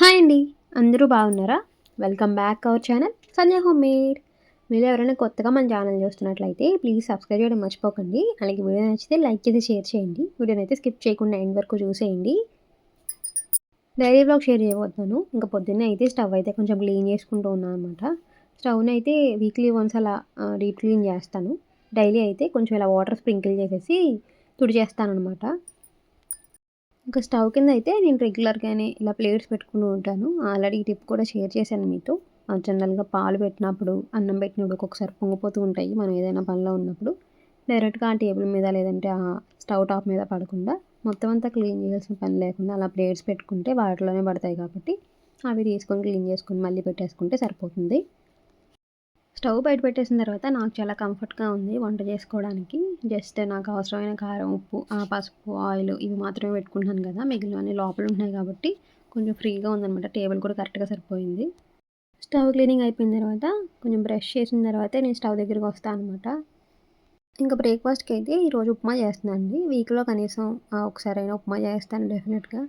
Hi అండి. అందరూ బాగున్నారా? Welcome back our channel Sanjay home made మీరు ఎవరైనా కొత్తగా మన ఛానల్ చూస్తున్నట్లయితే ప్లీజ్ సబ్స్క్రైబ్ చేయడం మర్చిపోకండి. అలాగే వీడియో నచ్చితే లైక్ చేసి షేర్ చేయండి. వీడియోని అయితే స్కిప్ చేయకుండా ఎండ్ వరకు చూసేయండి. డైరీ బ్లాగ్ షేర్ చేయబోతున్నాను. ఇంకా పొద్దున్నే అయితే స్టవ్ అయితే కొంచెం క్లీన్ చేసుకుంటూ ఉన్నాను అనమాట స్టవ్ని అయితే వీక్లీ వన్స్ అలా డీప్ క్లీన్ చేస్తాను. డైలీ అయితే కొంచెం ఇలా వాటర్ స్ప్రింకిల్ చేసేసి తుడిచేస్తాను అనమాట ఇంకా స్టవ్ కింద అయితే నేను రెగ్యులర్గానే ఇలా ప్లేట్స్ పెట్టుకుంటూ ఉంటాను. ఆల్రెడీ ఈ టిప్ కూడా షేర్ చేశాను మీతో. జనరల్గా పాలు పెట్టినప్పుడు అన్నం పెట్టినప్పుడు ఒక్కొక్కసారి పొంగిపోతూ ఉంటాయి మనం ఏదైనా పనిలో ఉన్నప్పుడు. డైరెక్ట్గా ఆ టేబుల్ మీద లేదంటే ఆ స్టవ్ టాప్ మీద పడకుండా మొత్తం అంతా క్లీన్ చేయాల్సిన పని లేకుండా అలా ప్లేట్స్ పెట్టుకుంటే వాటిలోనే పడతాయి కాబట్టి అవి తీసుకొని క్లీన్ చేసుకొని మళ్ళీ పెట్టేసుకుంటే సరిపోతుంది. స్టవ్ బయట పెట్టేసిన తర్వాత నాకు చాలా కంఫర్ట్గా ఉంది వంట చేసుకోవడానికి. జస్ట్ నాకు అవసరమైన కారం ఉప్పు ఆ పసుపు ఆయిల్ ఇవి మాత్రమే పెట్టుకుంటున్నాను కదా. మిగిలినవన్నీ లోపల ఉంటున్నాయి కాబట్టి కొంచెం ఫ్రీగా ఉందనమాట టేబుల్ కూడా కరెక్ట్గా సరిపోయింది. స్టవ్ క్లీనింగ్ అయిపోయిన తర్వాత కొంచెం బ్రష్ చేసిన తర్వాత నేను స్టవ్ దగ్గరికి వస్తాను అనమాట ఇంకా బ్రేక్ఫాస్ట్కి అయితే ఈరోజు ఉప్మా చేస్తున్నాను అండి వీక్లో కనీసం ఒకసారి అయినా ఉప్మా చేస్తాను డెఫినెట్గా.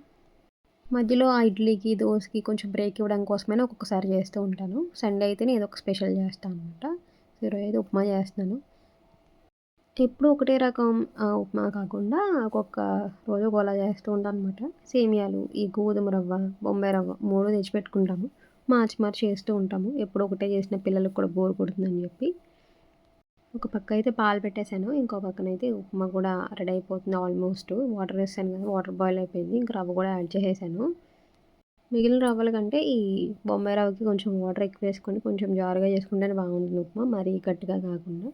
మధ్యలో ఆ ఇడ్లీకి దోశకి కొంచెం బ్రేక్ ఇవ్వడం కోసమైనా ఒక్కొక్కసారి చేస్తూ ఉంటాను. సండే అయితే నేను ఏదో ఒక స్పెషల్ చేస్తాను అనమాట ఈరోజు అయితే ఉప్మా చేస్తున్నాను. ఎప్పుడు ఒకటే రకం ఉప్మా కాకుండా ఒక్కొక్క రోజు ఒకలా చేస్తూ ఉంటాను అనమాట సేమియాలు ఈ గోధుమ రవ్వ బొంబాయి రవ్వ మూడు తెచ్చిపెట్టుకుంటాము. మార్చి మార్చి చేస్తూ ఉంటాము. ఎప్పుడు ఒకటే చేసిన పిల్లలకు కూడా బోర్ కొడుతుందని చెప్పి. ఒక పక్క అయితే పాలు పెట్టేశాను. ఇంకో పక్కన అయితే ఉప్మా కూడా రెడీ అయిపోతుంది ఆల్మోస్ట్. వాటర్ వేసాను కదా వాటర్ బాయిల్ అయిపోయింది. ఇంక రవ్వ కూడా యాడ్ చేసేసాను. మిగిలిన రవ్వల కంటే ఈ బొంబాయి రవ్వకి కొంచెం వాటర్ ఎక్కువ వేసుకొని కొంచెం జారుగా చేసుకుంటేనే బాగుంటుంది ఉప్మా. మరీ గట్టిగా కాకుండా.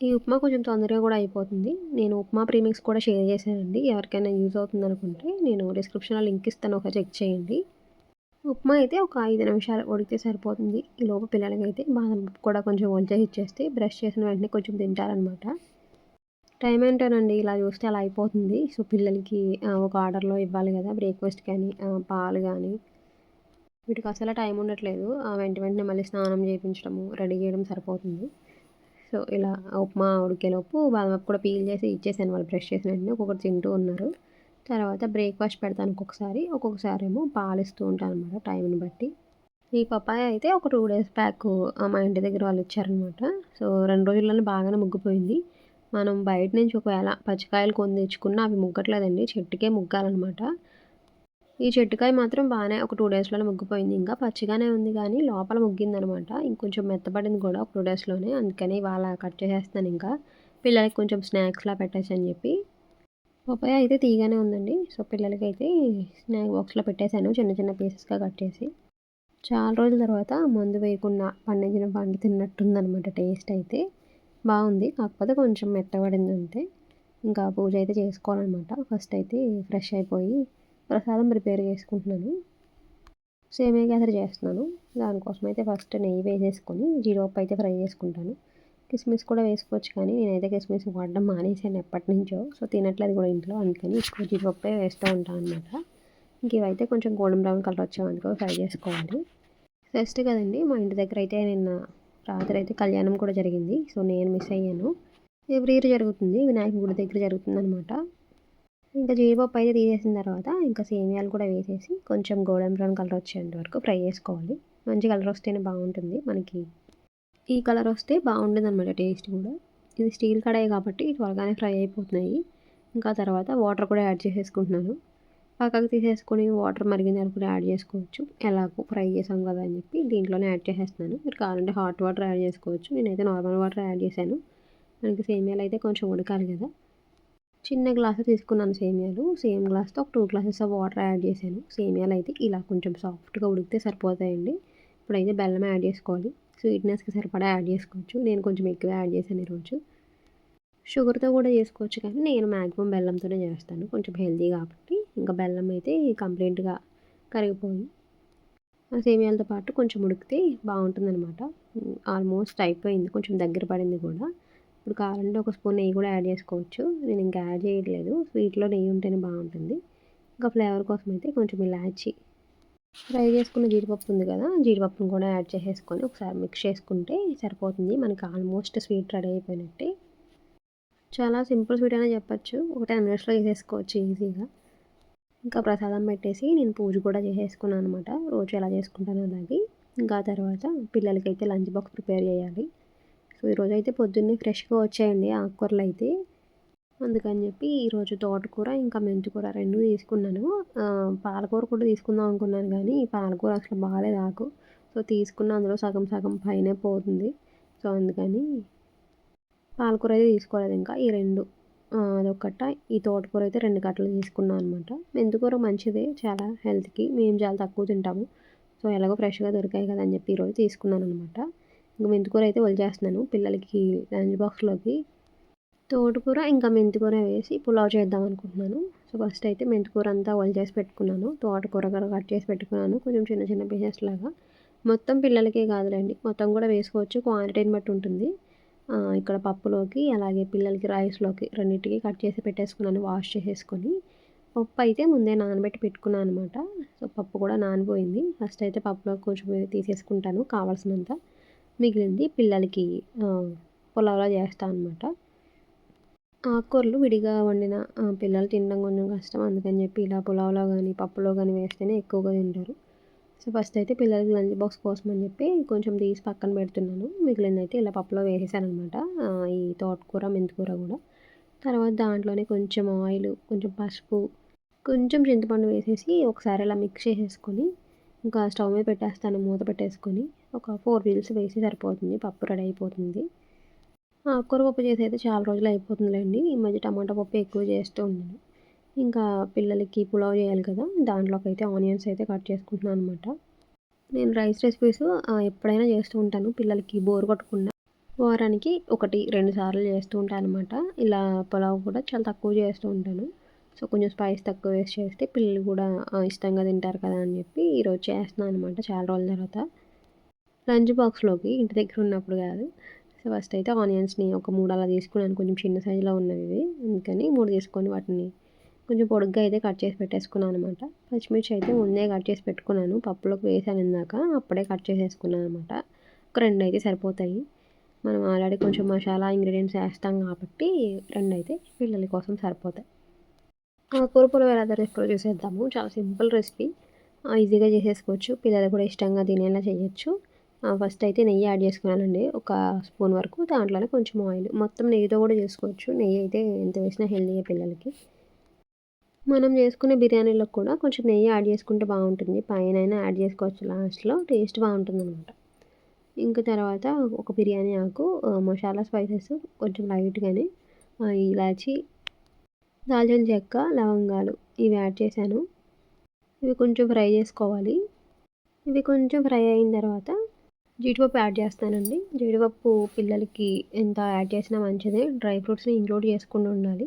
ఈ ఉప్మా కొంచెం తొందరగా కూడా అయిపోతుంది. నేను ఉప్మా ప్రీమిక్స్ కూడా షేర్ చేశానండి. ఎవరికైనా యూజ్ అవుతుంది అనుకుంటే నేను డిస్క్రిప్షన్లో లింక్ ఇస్తాను. ఒక చెక్ చేయండి. ఉప్మా అయితే ఒక ఐదు నిమిషాలు ఉడికితే సరిపోతుంది. ఈ లోపు పిల్లలకి అయితే బాదం కూడా కొంచెం ఒలిచేసి ఇచ్చేస్తే బ్రష్ చేసిన వెంటనే కొంచెం తింటారనమాట టైం ఏంటోనండి ఇలా చూస్తే అలా అయిపోతుంది. సో పిల్లలకి ఒక ఆర్డర్లో ఇవ్వాలి కదా బ్రేక్ఫాస్ట్ కానీ పాలు కానీ. వీటికి అసలు టైం ఉండట్లేదు. వెంట వెంటనే మళ్ళీ స్నానం చేయించడము రెడీ చేయడం సరిపోతుంది. సో ఇలా ఉప్మా ఉడికేలోపు బాదం కూడా పీల్ చేసి ఇచ్చేసాను వాళ్ళు బ్రష్ చేసిన వెంటనే. ఒక్కొక్కటి తింటూ ఉన్నారు. తర్వాత బ్రేక్ఫాస్ట్ పెడతాను ఒక్కొక్కసారి. ఒక్కొక్కసారి ఏమో పాలిస్తూ ఉంటాను అనమాట టైంని బట్టి. ఈ పప్పాయ అయితే ఒక టూ డేస్ బ్యాక్ మా ఇంటి దగ్గర వాళ్ళు ఇచ్చారనమాట సో రెండు రోజుల్లోనే బాగానే ముగ్గిపోయింది. మనం బయట నుంచి ఒకవేళ పచ్చికాయలు కొని తెచ్చుకున్నా అవి ముగ్గట్లేదండి. చెట్టుకే ముగ్గాలన్నమాట. ఈ చెట్టుకాయ మాత్రం బాగానే ఒక టూ డేస్లోనే ముగ్గిపోయింది. ఇంకా పచ్చిగానే ఉంది కానీ లోపల ముగ్గిందనమాట ఇంకొంచెం మెత్తపడింది కూడా ఒక టూ డేస్లోనే. అందుకని ఇవాళ కట్ చేసేస్తాను ఇంకా. పిల్లలకి కొంచెం స్నాక్స్లా పెట్టేసి అని చెప్పి. పపాయ అయితే తీగానే ఉందండి. సో పిల్లలకి అయితే స్నాక్ బాక్స్లో పెట్టేశాను. చిన్న చిన్న పీసెస్గా కట్ చేసి చాలా రోజుల తర్వాత మందు వేయకుండా పండించిన పండు తిన్నట్టుందనమాట టేస్ట్ అయితే. బాగుంది. కాకపోతే కొంచెం మెత్తబడింది అంతే. ఇంకా పూజ అయితే చేసుకోవాలన్నమాట. ఫస్ట్ అయితే ఫ్రెష్ అయిపోయి ప్రసాదం ప్రిపేర్ చేసుకుంటున్నాను. సేమియా కేసరి చేస్తున్నాను. దానికోసం అయితే ఫస్ట్ నెయ్యి వేసేసుకొని జీడిపప్పు అయితే ఫ్రై చేసుకుంటాను. కిస్మిస్ కూడా వేసుకోవచ్చు కానీ నేనైతే కిస్మిస్ వాడడం మానేసాను ఎప్పటి నుంచో సో తినట్లేదు కూడా ఇంట్లో. అందుకని ఎక్కువ జీడిపప్పే వేస్తూ ఉంటాను అనమాట ఇంక ఇవైతే కొంచెం గోల్డెన్ బ్రౌన్ కలర్ వచ్చేవనుకో ఫ్రై చేసుకోవాలి. ఫస్ట్ కదండి మా ఇంటి దగ్గర అయితే నిన్న రాత్రి అయితే కళ్యాణం కూడా జరిగింది. సో నేను మిస్ అయ్యాను. ఎవ్రీ ఇయర్ జరుగుతుంది వినాయక గుడి దగ్గర జరుగుతుంది అనమాట ఇంకా జీడిపప్పు అయితే తీసేసిన తర్వాత ఇంకా సేమియాలు కూడా వేసేసి కొంచెం గోల్డెన్ బ్రౌన్ కలర్ వచ్చేంత వరకు ఫ్రై చేసుకోవాలి. మంచి కలర్ వస్తేనే బాగుంటుంది మనకి. ఈ కలర్ వస్తే బాగుండేది అనమాట టేస్ట్ కూడా. ఇది స్టీల్ కడాయి కాబట్టి త్వరగానే ఫ్రై అయిపోతున్నాయి. ఇంకా తర్వాత వాటర్ కూడా యాడ్ చేసేసుకుంటున్నాను. పక్కకు తీసేసుకొని వాటర్ మరిగిన కూడా యాడ్ చేసుకోవచ్చు. ఎలాగో ఫ్రై చేసాం కదా అని చెప్పి దీంట్లోనే యాడ్ చేసేస్తున్నాను. మీరు కావాలంటే హాట్ వాటర్ యాడ్ చేసుకోవచ్చు. నేనైతే నార్మల్ వాటర్ యాడ్ చేశాను. మనకి సేమియాలు అయితే కొంచెం ఉడకాలి కదా. చిన్న గ్లాసు తీసుకున్నాను సేమియాలు. సేమ్ గ్లాస్తో ఒక two glasses of water add చేశాను. సేమియాలు అయితే ఇలా కొంచెం సాఫ్ట్గా ఉడికితే సరిపోతాయండి. ఇప్పుడైతే బెల్లం యాడ్ చేసుకోవాలి. స్వీట్నెస్కి సరిపడా యాడ్ చేసుకోవచ్చు. నేను కొంచెం ఎక్కువ యాడ్ చేశాను ఈరోజు షుగర్తో కూడా చేసుకోవచ్చు కానీ నేను మ్యాక్సిమం బెల్లంతోనే చేస్తాను. కొంచెం హెల్తీ కాబట్టి ఇంకా బెల్లం అయితే కంప్లీట్గా కరిగిపోయి ఆ సేమియాలతో పాటు కొంచెం ఉడికితే బాగుంటుందన్నమాట. ఆల్మోస్ట్ అయిపోయింది. కొంచెం దగ్గర పడింది కూడా. ఇప్పుడు కావాలంటే ఒక స్పూన్ నెయ్యి కూడా యాడ్ చేసుకోవచ్చు. నేను ఇంకా యాడ్ చేయట్లేదు. స్వీట్లో నెయ్యి ఉంటేనే బాగుంటుంది. ఇంకా ఫ్లేవర్ కోసం అయితే కొంచెం ఇలాచి ఫ్రై చేసుకున్న జీడిపప్పు ఉంది కదా జీడిపప్పును కూడా యాడ్ చేసేసుకొని ఒకసారి మిక్స్ చేసుకుంటే సరిపోతుంది. మనకి ఆల్మోస్ట్ స్వీట్ రెడీ అయిపోయినట్టే. చాలా సింపుల్ స్వీట్ అయినా చెప్పచ్చు. ఒక టెన్ మినిట్స్లో చేసేసుకోవచ్చు ఈజీగా. ఇంకా ప్రసాదం పెట్టేసి నేను పూజ కూడా చేసేసుకున్నాను అనమాట రోజు ఎలా చేసుకుంటాను అలాగే ఇంకా తర్వాత పిల్లలకైతే లంచ్ బాక్స్ ప్రిపేర్ చేయాలి. సో ఈరోజు అయితే పొద్దున్నే ఫ్రెష్గా వచ్చాయండి ఆకుకూరలు అయితే. అందుకని చెప్పి ఈరోజు తోటకూర ఇంకా మెంతికూర రెండు తీసుకున్నాను. పాలకూర కూడా తీసుకుందాం అనుకున్నాను కానీ ఈ పాలకూర అసలు బాగాలేదు ఆకు. సో తీసుకున్న అందులో సగం సగం పైనే పోతుంది. సో అందుకని పాలకూర అయితే తీసుకోలేదు ఇంకా. ఈ రెండు అదొకట ఈ తోటకూర అయితే రెండు కట్టలు తీసుకున్నాను అనమాట మెంతికూర మంచిదే చాలా హెల్త్కి. మేము చాలా తక్కువ తింటాము. సో ఎలాగో ఫ్రెష్గా దొరికాయి కదా అని చెప్పి ఈరోజు తీసుకున్నాను అనమాట ఇంకా మెంతికూర అయితే వదిలేస్తున్నాను. పిల్లలకి లంచ్ బాక్స్లోకి తోటకూర ఇంకా మెంతికూర వేసి పులావ్ చేద్దాం అనుకుంటున్నాను. సో ఫస్ట్ అయితే మెంతికూర అంతా చేసి పెట్టుకున్నాను. తోటకూర కూడా కట్ చేసి పెట్టుకున్నాను. కొంచెం చిన్న చిన్న పీసెస్ లాగా. మొత్తం పిల్లలకే కాదులేండి. మొత్తం కూడా వేసుకోవచ్చు. క్వాంటిటీని బట్టి ఉంటుంది. ఇక్కడ పప్పులోకి అలాగే పిల్లలకి రైస్లోకి రెండింటికి కట్ చేసి పెట్టేసుకున్నాను వాష్ చేసేసుకొని. పప్పు అయితే ముందే నానబెట్టి పెట్టుకున్నాను అనమాట. సో పప్పు కూడా నానిపోయింది. ఫస్ట్ అయితే పప్పులో కొంచెం తీసేసుకుంటాను కావాల్సినంత. మిగిలింది పిల్లలకి పులావ్లో చేస్తాను అనమాట. ఆకుకూరలు విడిగా వండిన పిల్లలు తినడం కొంచెం కష్టం. అందుకని చెప్పి ఇలా పులావ్లో కానీ పప్పులో కానీ వేస్తేనే ఎక్కువగా తింటారు. సో ఫస్ట్ అయితే పిల్లలకి లంచ్ బాక్స్ కోసం అని చెప్పి కొంచెం తీసి పక్కన పెడుతున్నాను. మిగిలిందైతే ఇలా పప్పులో వేసేసాను అనమాట ఈ తోటకూర మెంతికూర కూడా. తర్వాత దాంట్లోనే కొంచెం ఆయిల్ కొంచెం పసుపు కొంచెం చింతపండు వేసేసి ఒకసారి ఇలా మిక్స్ చేసేసుకొని ఇంకా స్టవ్ మీద పెట్టేస్తాను మూత పెట్టేసుకొని. ఒక ఫోర్ వీల్స్ వేసి సరిపోతుంది. పప్పు రెడీ అయిపోతుంది. ఆకుకూర పప్పు చేసి అయితే చాలా రోజులు అయిపోతుందిలేండి. ఈ మధ్య టమాటా పప్పు ఎక్కువ చేస్తూ ఉన్నాను. ఇంకా పిల్లలకి పులావ్ చేయాలి కదా దాంట్లోకి అయితే ఆనియన్స్ అయితే కట్ చేసుకుంటున్నాను అనమాట నేను రైస్ రెసిపీస్ ఎప్పుడైనా చేస్తూ ఉంటాను. పిల్లలకి బోర్ కొట్టకుండా వారానికి ఒకటి రెండు సార్లు చేస్తూ ఉంటాను అనమాట ఇలా పులావ్ కూడా చాలా తక్కువ చేస్తూ ఉంటాను. సో కొంచెం స్పైస్ తక్కువ వేసి చేస్తే పిల్లలు కూడా ఇష్టంగా తింటారు కదా అని చెప్పి ఈరోజు చేస్తున్నాను అనమాట చాలా రోజుల తర్వాత. లంచ్ బాక్స్లోకి ఇంటి దగ్గర ఉన్నప్పుడు కాదు సో ఫస్ట్ అయితే ఆనియన్స్ని ఒక మూడు అలా తీసుకున్నాను. కొంచెం చిన్న సైజులో ఉన్నవి అందుకని మూడు తీసుకొని వాటిని కొంచెం పొడుగ్గా అయితే కట్ చేసి పెట్టేసుకున్నాను అనమాట పచ్చిమిర్చి అయితే ముందే కట్ చేసి పెట్టుకున్నాను. పప్పులోకి వేసాను ఇందాక. అప్పుడే కట్ చేసేసుకున్నాను అనమాట ఒక రెండు అయితే సరిపోతాయి. మనం ఆల్రెడీ కొంచెం మసాలా ఇంగ్రీడియంట్స్ వేస్తాం కాబట్టి రెండు అయితే పిల్లల కోసం సరిపోతాయి. కూర పులావ్ ఎలా రెసిపీలో చూసేద్దాము. చాలా సింపుల్ రెసిపీ. ఈజీగా చేసేసుకోవచ్చు. పిల్లలు కూడా ఇష్టంగా తినేలా చేయొచ్చు. ఫస్ట్ అయితే నెయ్యి యాడ్ చేసుకున్నానండి. ఒక స్పూన్ వరకు దాంట్లోనే కొంచెం ఆయిల్ మొత్తం నెయ్యితో కూడా చేసుకోవచ్చు. నెయ్యి అయితే ఎంత వేసినా హెల్దీగా పిల్లలకి. మనం చేసుకునే బిర్యానీలో కూడా కొంచెం నెయ్యి యాడ్ చేసుకుంటే బాగుంటుంది. పైన అయినా యాడ్ చేసుకోవచ్చు. లాస్ట్లో టేస్ట్ బాగుంటుంది అనమాట ఇంకా తర్వాత ఒక బిర్యానీ ఆకు మసాలా స్పైసెస్ కొంచెం లైట్గానే ఇలాచి దాల్చిన చెక్క లవంగాలు ఇవి యాడ్ చేశాను. ఇవి కొంచెం ఫ్రై చేసుకోవాలి. ఇవి కొంచెం ఫ్రై అయిన తర్వాత జీడిపప్పు యాడ్ చేస్తానండి. జీడిపప్పు పిల్లలకి ఎంత యాడ్ చేసినా మంచిదే. డ్రై ఫ్రూట్స్ని ఇంక్లూడ్ చేసుకుని ఉండాలి.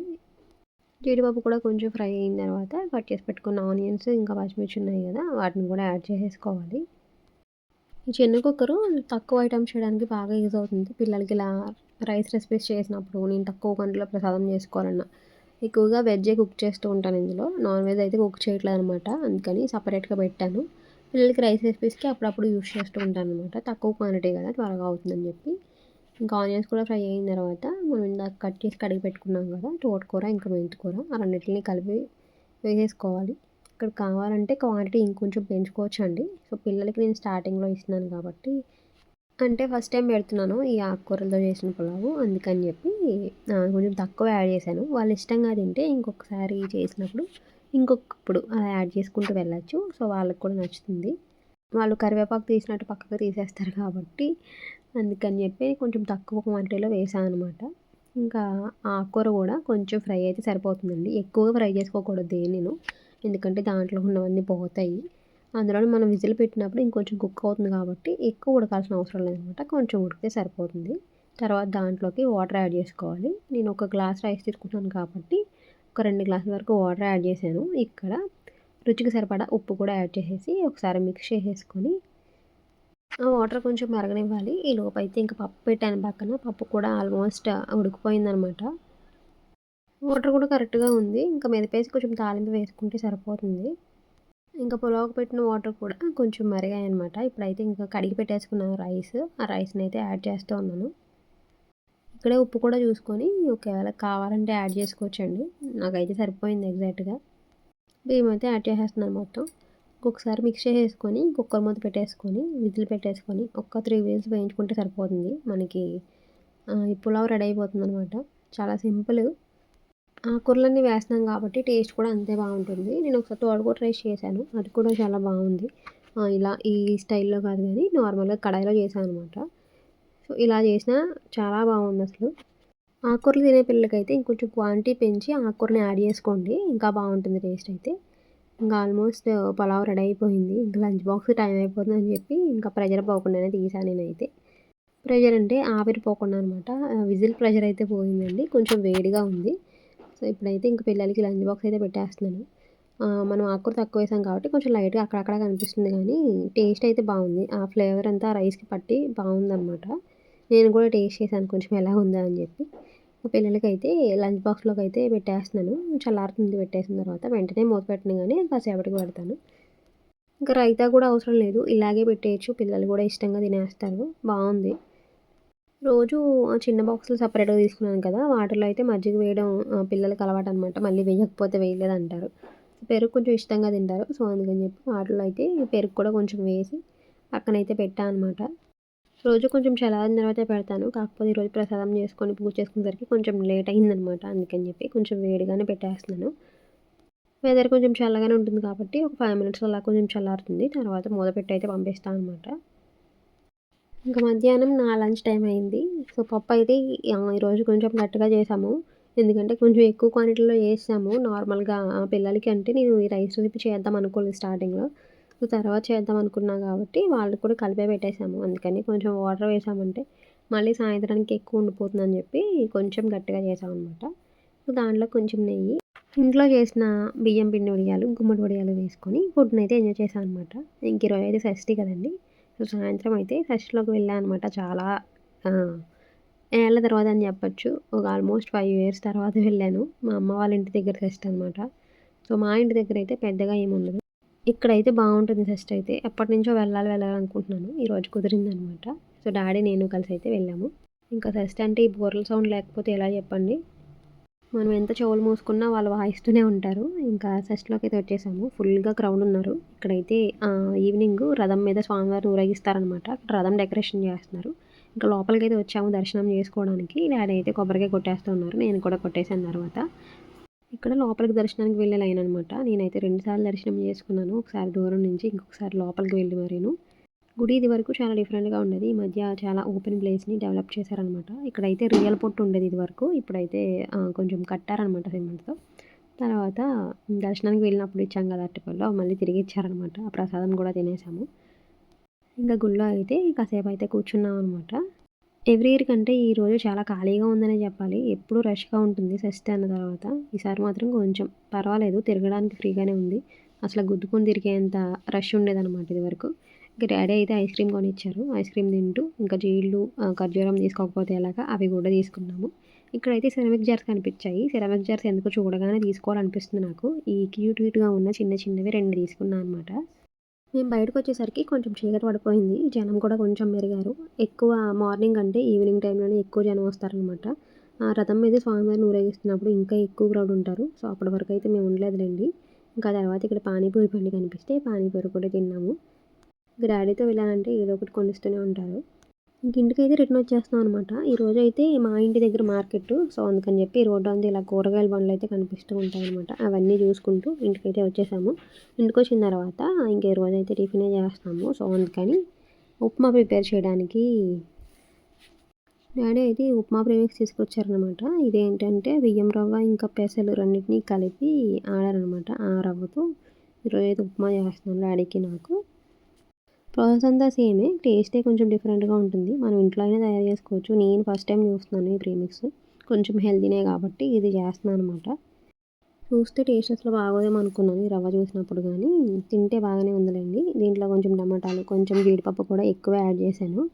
జీడిపప్పు కూడా కొంచెం ఫ్రై అయిన తర్వాత కట్ చేసి పెట్టుకున్న ఆనియన్స్ ఇంకా పచ్చిమిర్చి ఉన్నాయి కదా వాటిని కూడా యాడ్ చేసేసుకోవాలి. ఈ చిన్న కుక్కరు తక్కువ ఐటమ్స్ చేయడానికి బాగా యూజ్ అవుతుంది. పిల్లలకి ఇలా రైస్ రెసిపీస్ చేసినప్పుడు నేను తక్కువ గంటలో ప్రసాదం చేసుకోవాలన్నా ఎక్కువగా వెజ్జే కుక్ చేస్తూ ఉంటాను ఇందులో. నాన్ వెజ్ అయితే కుక్ చేయట్లేదు అనమాట. అందుకని సపరేట్గా పెట్టాను. పిల్లలకి రైస్ రెసిపీస్కి అప్పుడప్పుడు యూస్ చేస్తూ ఉంటాను అనమాట తక్కువ క్వాంటిటీ కదా త్వరగా అవుతుందని చెప్పి. ఇంకా ఆనియన్స్ కూడా ఫ్రై అయిన తర్వాత మనం ఇందాక కట్ చేసి కడిగి పెట్టుకున్నాం కదా తోటకూర ఇంకా మెంతికూర ఆ రెండింటిని కలిపి వేసేసుకోవాలి. ఇక్కడ కావాలంటే క్వాంటిటీ ఇంకొంచెం పెంచుకోవచ్చు అండి సో పిల్లలకి నేను స్టార్టింగ్లో ఇస్తున్నాను కాబట్టి. అంటే ఫస్ట్ టైం పెడుతున్నాను ఈ ఆకుకూరలతో చేసిన పులావు అందుకని చెప్పి కొంచెం తక్కువ యాడ్ చేశాను. వాళ్ళు ఇష్టంగా తింటే ఇంకొకసారి చేసినప్పుడు ఇంకొకప్పుడు అలా యాడ్ చేసుకుంటూ వెళ్ళచ్చు. సో వాళ్ళకి కూడా నచ్చుతుంది. వాళ్ళు కరివేపాకు తీసినట్టు పక్కకు తీసేస్తారు కాబట్టి అందుకని చెప్పి కొంచెం తక్కువ క్వాంటిటీలో వేసాను అనమాట ఇంకా ఆకుకూర కూడా కొంచెం ఫ్రై అయితే సరిపోతుందండి. ఎక్కువగా ఫ్రై చేసుకోకూడదు నేను ఎందుకంటే దాంట్లో ఉన్నవన్నీ పోతాయి. అందులో మనం విజిల్ పెట్టినప్పుడు ఇంకొంచెం కుక్ అవుతుంది కాబట్టి ఎక్కువ ఉడకాల్సిన అవసరం లేదనమాట కొంచెం ఉడికితే సరిపోతుంది. తర్వాత దాంట్లోకి వాటర్ యాడ్ చేసుకోవాలి. నేను ఒక గ్లాస్ రైస్ తీసుకుంటాను కాబట్టి ఒక రెండు గ్లాసుల వరకు వాటర్ యాడ్ చేశాను. ఇక్కడ రుచికి సరిపడా ఉప్పు కూడా యాడ్ చేసేసి ఒకసారి మిక్స్ చేసేసుకొని ఆ వాటర్ కొంచెం మరగనివ్వాలి. ఈ లోపు అయితే ఇంకా పప్పు పెట్టాను పక్కన. పప్పు కూడా ఆల్మోస్ట్ ఉడికిపోయిందనమాట. వాటర్ కూడా కరెక్ట్గా ఉంది. ఇంకా మెదిపేసి కొంచెం తాలింపు వేసుకుంటే సరిపోతుంది. ఇంకా పులావుకు పెట్టిన వాటర్ కూడా కొంచెం మరిగాయి అనమాట ఇప్పుడైతే ఇంకా కడిగి పెట్టేసుకున్నాను రైస్. ఆ రైస్ని అయితే యాడ్ చేస్తూ ఉన్నాను. ఇక్కడే ఉప్పు కూడా చూసుకొని ఒకవేళ కావాలంటే యాడ్ చేసుకోవచ్చండి. నాకైతే సరిపోయింది ఎగ్జాక్ట్గా. బియ్యం అయితే యాడ్ చేసేస్తున్నాను మొత్తం. ఒకసారి మిక్స్ చేసేసుకొని కుక్కర్ మూత పెట్టేసుకొని విజిల్ పెట్టేసుకొని ఒక్క త్రీ వీల్స్ వేయించుకుంటే సరిపోతుంది మనకి. ఈ పులావ్ రెడీ అయిపోతుంది అనమాట చాలా సింపుల్. ఆకుకూరలన్నీ వేస్తున్నాం కాబట్టి టేస్ట్ కూడా అంతే బాగుంటుంది. నేను ఒకసారి తోటకూర రైస్ చేశాను. అది కూడా చాలా బాగుంది. ఇలా ఈ స్టైల్లో కాదు కానీ నార్మల్గా కడాయిలో చేశాను అనమాట సో ఇలా చేసినా చాలా బాగుంది అసలు. ఆకుకూరలు తినే పిల్లలకైతే ఇంకొంచెం క్వాంటిటీ పెంచి ఆకుకూరని యాడ్ చేసుకోండి. ఇంకా బాగుంటుంది టేస్ట్ అయితే. ఇంకా ఆల్మోస్ట్ పలావ్ రెడీ అయిపోయింది. ఇంకా లంచ్ బాక్స్ టైం అయిపోతుంది అని చెప్పి ఇంకా ప్రెజర్ పోకుండానే తీసాను నేనైతే. ప్రెజర్ అంటే ఆవిరిపోకుండా అనమాట విజిల్ ప్రెషర్ అయితే పోయిందండి. కొంచెం వేడిగా ఉంది. సో ఇప్పుడైతే ఇంకా పిల్లలకి లంచ్ బాక్స్ అయితే పెట్టేస్తున్నాను. మనం ఆకుకూర తక్కువ వేసాం కాబట్టి కొంచెం లైట్గా అక్కడక్కడ కనిపిస్తుంది కానీ టేస్ట్ అయితే బాగుంది. ఆ ఫ్లేవర్ అంతా రైస్కి పట్టి బాగుందన్నమాట. నేను కూడా టేస్ట్ చేశాను కొంచెం ఎలా ఉందా అని చెప్పి. పిల్లలకైతే పిల్లలకి అయితే లంచ్ బాక్స్లోకి అయితే పెట్టేస్తున్నాను. చల్లారుతుంది పెట్టేసిన తర్వాత వెంటనే మూత పెట్టను కానీ కాసేపటికి పెడతాను. ఇంకా రైతా కూడా అవసరం లేదు. ఇలాగే పెట్టేయచ్చు. పిల్లలు కూడా ఇష్టంగా తినేస్తారు. బాగుంది. రోజు చిన్న బాక్సులు సపరేట్గా తీసుకున్నాను కదా. వాటిలో అయితే మజ్జిగ వేయడం పిల్లలకి అలవాటు అనమాట మళ్ళీ వేయకపోతే వేయలేదు అంటారు. పెరుగు కొంచెం ఇష్టంగా తింటారు. సో అందుకని చెప్పి వాటిలో అయితే పెరుగు కూడా కొంచెం వేసి పక్కనైతే పెట్టాను అనమాట రోజు కొంచెం చల్లారిన తర్వాత పెడతాను. కాకపోతే ఈరోజు ప్రసాదం చేసుకొని పూజ చేసుకునేసరికి కొంచెం లేట్ అయిందనమాట అందుకని చెప్పి కొంచెం వేడిగానే పెట్టేస్తున్నాను. వెదర్ కొంచెం చల్లగానే ఉంటుంది కాబట్టి ఒక ఫైవ్ మినిట్స్ అలా కొంచెం చల్లారుతుంది. తర్వాత మూత పెట్టి అయితే పంపిస్తాను అనమాట ఇంకా మధ్యాహ్నం నా లంచ్ టైం అయింది. సో పప్పు అయితే ఈరోజు కొంచెం గట్టిగా చేసాము ఎందుకంటే కొంచెం ఎక్కువ క్వాంటిటీలో వేసాము నార్మల్గా పిల్లలకి అంటే నేను ఈ రైస్ రెసిపీ చేద్దాం అనుకోలేదు స్టార్టింగ్లో తర్వాత చేద్దాం అనుకున్నా కాబట్టి వాళ్ళు కూడా కలిపే పెట్టేసాము అందుకని కొంచెం వాటర్ వేసామంటే మళ్ళీ సాయంత్రానికి ఎక్కువ ఉండిపోతుందని చెప్పి కొంచెం గట్టిగా చేసాం అనమాట దాంట్లో కొంచెం నెయ్యి ఇంట్లో చేసిన బియ్యం పిండి వడియాలు గుమ్మడి వడియాలు వేసుకొని ఫుడ్ని అయితే ఎంజాయ్ చేశాను అనమాట ఇంక ఇరవై ఐదు షష్ఠి కదండి. సాయంత్రం అయితే ఫస్ట్లోకి వెళ్ళాను అనమాట చాలా ఏళ్ళ తర్వాత అని చెప్పచ్చు. ఒక ఆల్మోస్ట్ ఫైవ్ ఇయర్స్ తర్వాత వెళ్ళాను. మా అమ్మ వాళ్ళ ఇంటి దగ్గర ఫెస్ట్ అనమాట సో మా ఇంటి దగ్గర అయితే పెద్దగా ఏమి ఉండదు. ఇక్కడైతే బాగుంటుంది ఫస్ట్ అయితే. ఎప్పటి నుంచో వెళ్ళాలి వెళ్ళాలనుకుంటున్నాను ఈరోజు కుదిరిందనమాట. సో డాడీ నేను కలిసి అయితే వెళ్ళాము. ఇంకా ఫస్ట్ అంటే ఈ బోర్ల సౌండ్ లేకపోతే ఎలా చెప్పండి? మనం ఎంత చెవులు మూసుకున్నా వాళ్ళు వాయిస్తూనే ఉంటారు. ఇంకా ఫస్ట్లోకి అయితే వచ్చేసాము. ఫుల్గా క్రౌడ్ ఉన్నారు. ఇక్కడైతే ఈవినింగ్ రథం మీద స్వామివారిని ఊరేగిస్తారనమాట. అక్కడ రథం డెకరేషన్ చేస్తున్నారు. ఇంకా లోపలికి అయితే వచ్చాము దర్శనం చేసుకోవడానికి. డాడీ అయితే కొబ్బరికాయ కొట్టేస్తూ ఉన్నారు. నేను కూడా కొట్టేసాను తర్వాత. ఇక్కడ లోపలికి దర్శనానికి వెళ్ళే లైన్ అనమాట నేనైతే రెండుసార్లు దర్శనం చేసుకున్నాను. ఒకసారి దూరం నుంచి ఇంకొకసారి లోపలికి వెళ్ళి మరీను. గుడి ఇది వరకు చాలా డిఫరెంట్గా ఉండేది. ఈ మధ్య చాలా ఓపెన్ ప్లేస్ని డెవలప్ చేశారనమాట ఇక్కడైతే రియల్ పొట్టు ఉండేది ఇది వరకు. ఇప్పుడైతే కొంచెం కట్టారనమాట సిమెంట్తో తర్వాత దర్శనానికి వెళ్ళినప్పుడు ఇచ్చాం కదా అరటిపళ్ళు. మళ్ళీ తిరిగి ఇచ్చారనమాట ఆ ప్రసాదం కూడా తినేసాము. ఇంకా గుళ్ళో అయితే కాసేపు అయితే కూర్చున్నాం అనమాట ఎవ్రీ ఇయర్ కంటే ఈరోజు చాలా ఖాళీగా ఉందనే చెప్పాలి. ఎప్పుడూ రష్గా ఉంటుంది షష్ఠి అన్న తర్వాత. ఈసారి మాత్రం కొంచెం పర్వాలేదు తిరగడానికి ఫ్రీగానే ఉంది. అసలు గుద్దుకొని తిరిగేంత రష్ ఉండేదన్నమాట ఇది వరకు ఇంకా డాడీ అయితే ఐస్ క్రీమ్ కొనిచ్చారు. ఐస్ క్రీమ్ తింటూ ఇంకా జీళ్ళు ఖర్జూరం తీసుకోకపోతే ఎలాగా అవి కూడా తీసుకున్నాము. ఇక్కడైతే సెరమిక్ జార్స్ కనిపించాయి. సెరమిక్ జార్స్ ఎందుకు చూడగానే తీసుకోవాలనిపిస్తుంది నాకు. ఈ క్యూట్ క్యూట్గా ఉన్న చిన్న చిన్నవి రెండు తీసుకున్నాను అనమాట మేము బయటకు వచ్చేసరికి కొంచెం చీకటి పడిపోయింది. జనం కూడా కొంచెం మెరిగారు ఎక్కువ మార్నింగ్ అంటే ఈవినింగ్ టైంలోనే ఎక్కువ జనం వస్తారనమాట రథం మీద స్వామివారిని ఊరేగిస్తున్నప్పుడు ఇంకా ఎక్కువ క్రౌడ్ ఉంటారు. సో అప్పటి వరకు అయితే మేము ఉండలేదులేండి. ఇంకా తర్వాత ఇక్కడ పానీపూరి బండి కనిపిస్తే పానీపూరి కూడా తిన్నాము. డాడీతో వెళ్ళాలంటే ఏదో ఒకటి కొనిస్తూనే ఉంటారు. ఇంక ఇంటికైతే రిటర్న్ వచ్చేస్తున్నాం అనమాట ఈరోజు అయితే మా ఇంటి దగ్గర మార్కెట్ సో అందుకని చెప్పి రోడ్డు అంతా ఇలా కూరగాయల బండ్లు అయితే కనిపిస్తూ ఉంటాయి అనమాట అవన్నీ చూసుకుంటూ ఇంటికైతే వచ్చేసాము. ఇంటికి వచ్చిన తర్వాత ఇంక రోజు అయితే టిఫినే చేస్తాము సో అందుకని ఉప్మా ప్రిపేర్ చేయడానికి డాడీ అయితే ఉప్మా ప్రేమిక్స్ తీసుకొచ్చారనమాట ఇదేంటంటే బియ్యం రవ్వ ఇంకా పెసలు రెండింటినీ కలిపి ఆడారనమాట ఆ రవ్వతో ఈరోజు అయితే ఉప్మా చేస్తున్నాను డాడీకి నాకు. ప్రాసెస్ అంతా సేమే టేస్టే కొంచెం డిఫరెంట్గా ఉంటుంది. మనం ఇంట్లో అయినా తయారు చేసుకోవచ్చు. నేను ఫస్ట్ టైం చూస్తున్నాను ఈ ప్రీమిక్స్. కొంచెం హెల్తీనే కాబట్టి ఇది చేస్తున్నాను అనమాట. చూస్తే టేస్ట్ అసలు బాగోదేమో అనుకున్నాను ఈ రవ్వ చూసినప్పుడు కానీ తింటే బాగానే ఉందిలేండి. దీంట్లో కొంచెం టమాటాలు కొంచెం జీడిపప్పు కూడా ఎక్కువ యాడ్ చేశాను.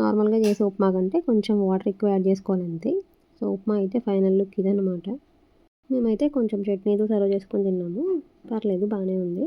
నార్మల్గా చేసే ఉప్మా కంటే కొంచెం వాటర్ ఎక్కువ యాడ్ చేసుకోవాలంతే సో ఉప్మా అయితే ఫైనల్ లుక్ ఇదనమాట. మేమైతే కొంచెం చట్నీతో సర్వ్ చేసుకొని తిన్నాము. పర్లేదు బాగానే ఉంది.